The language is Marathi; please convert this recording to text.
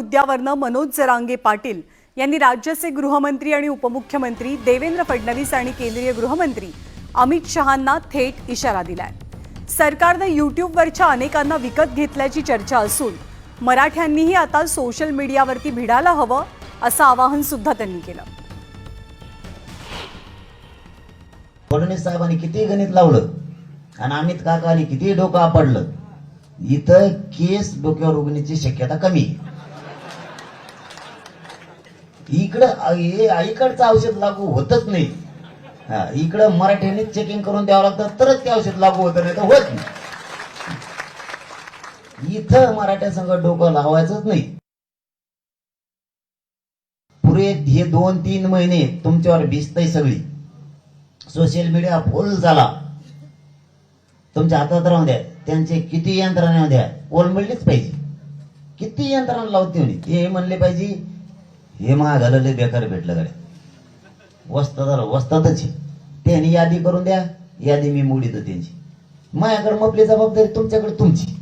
मुद्द्यावरनं मनोज जरांगे पाटील यांनी राज्याचे गृहमंत्री आणि उपमुख्यमंत्री देवेंद्र फडणवीस आणि केंद्रीय गृहमंत्री अमित शहांना थेट इशारा दिलाय. सरकारनं यूट्यूबवरच्या अनेकांना विकत घेतल्याची चर्चा असून मराठ्यांनीही आता सोशल मीडियावरती भिडायला हवं असं आवाहन सुद्धा त्यांनी केलं. फडणवीस साहेबांनी किती गणित लावलं? आणि अमित काकाने किती डोकं आपडलं? इथं केस डोक्यावर उगण्याची शक्यता कमी आहे. इकडं हे इकडचं औषध लागू होतच नाही. हा, इकडं मराठ्यांनी चेकिंग करून द्यावं लागतं तरच ते औषध लागू होत नाही तर होत नाही. इथं मराठ्या संघ डोकं लावायचंच नाही. पुरे हे दोन तीन महिने तुमच्यावर भिजतय सगळी. सोशल मीडिया फुल झाला. तुमच्या हातात राहून द्या त्यांचे किती यंत्रणा द्या ओलमडलीच पाहिजे. किती यंत्रणा लावते म्हणे ते म्हणले पाहिजे हे महागाला लय बेकार भेटलं गाड्या. वस्ताद झालं वस्तातच आहे. त्यांनी यादी करून द्या यादी मी मोडीत त्यांची. माझ्याकडे मपली जबाबदारी तुमच्याकडे तुमची.